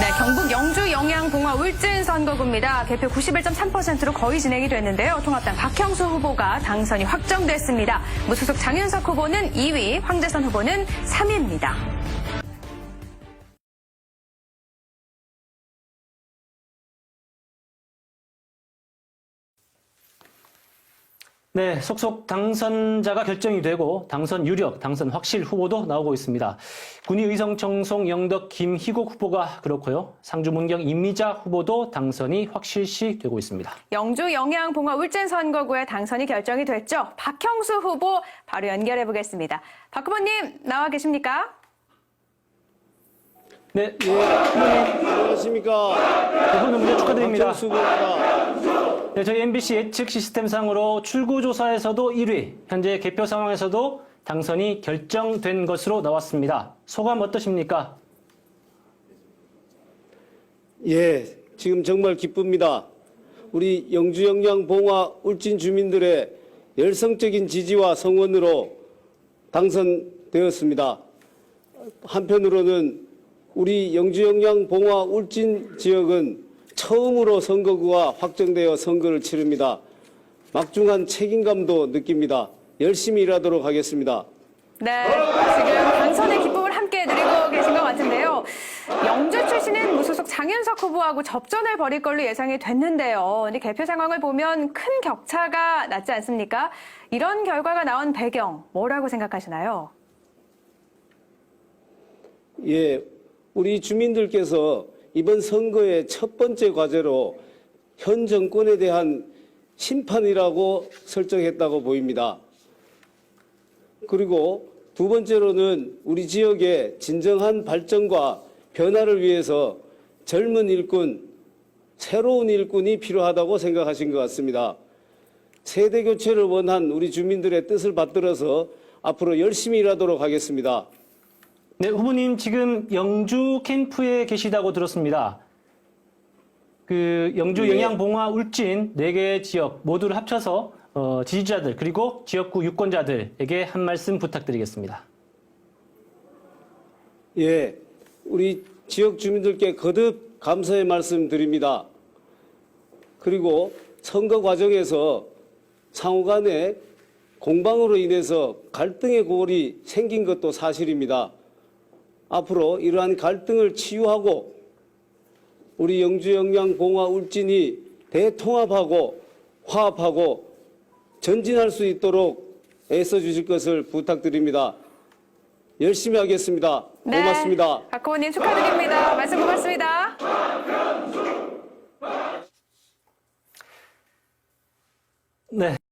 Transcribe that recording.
네, 경북 영주 영양 봉화 울진 선거구입니다. 개표 91.3%로 거의 진행이 됐는데요. 통합당 박형수 후보가 당선이 확정됐습니다. 무소속 장윤석 후보는 2위, 황재선 후보는 3위입니다. 네, 속속 당선자가 결정이 되고 당선 유력, 당선 확실 후보도 나오고 있습니다. 군위 의성 청송 영덕 김희국 후보가 그렇고요. 상주 문경 임미자 후보도 당선이 확실시 되고 있습니다. 영주 영양 봉화 울진 선거구의 당선이 결정이 됐죠. 박형수 후보 바로 연결해 보겠습니다. 박 후보님 나와 계십니까? 네, 안녕하십니까. 대부분 문제 축하드립니다. 박정수입니다. 네, 저희 MBC 예측 시스템상으로 출구조사에서도 1위, 현재 개표 상황에서도 당선이 결정된 것으로 나왔습니다. 소감 어떠십니까? 예, 지금 정말 기쁩니다. 우리 영주 영양 봉화 울진 주민들의 열성적인 지지와 성원으로 당선되었습니다. 한편으로는 우리 영주 영양 봉화 울진 지역은 처음으로 선거구가 확정되어 선거를 치릅니다. 막중한 책임감도 느낍니다. 열심히 일하도록 하겠습니다. 네, 지금 당선의 기쁨을 함께 누리고 계신 것 같은데요. 영주 출신인 무소속 장윤석 후보하고 접전을 벌일 걸로 예상이 됐는데요. 근데 개표 상황을 보면 큰 격차가 났지 않습니까? 이런 결과가 나온 배경 뭐라고 생각하시나요? 예, 우리 주민들께서 이번 선거의 첫 번째 과제로 현 정권에 대한 심판이라고 설정했다고 보입니다. 그리고 두 번째로는 우리 지역의 진정한 발전과 변화를 위해서 젊은 일꾼, 새로운 일꾼이 필요하다고 생각하신 것 같습니다. 세대 교체를 원한 우리 주민들의 뜻을 받들어서 앞으로 열심히 일하도록 하겠습니다. 네, 후보님 지금 영주 캠프에 계시다고 들었습니다. 그 영주 예. 영양봉화 울진 네개 지역 모두를 합쳐서 어, 지지자들 그리고 지역구 유권자들에게 한 말씀 부탁드리겠습니다. 예, 우리 지역 주민들께 거듭 감사의 말씀 드립니다. 그리고 선거 과정에서 상호 간에 공방으로 인해서 갈등의 골이 생긴 것도 사실입니다. 앞으로 이러한 갈등을 치유하고 우리 영주 영양 봉화 울진이 대통합하고 화합하고 전진할 수 있도록 애써 주실 것을 부탁드립니다. 열심히 하겠습니다. 고맙습니다. 박 후보님 축하드립니다. 말씀 고맙습니다. 네.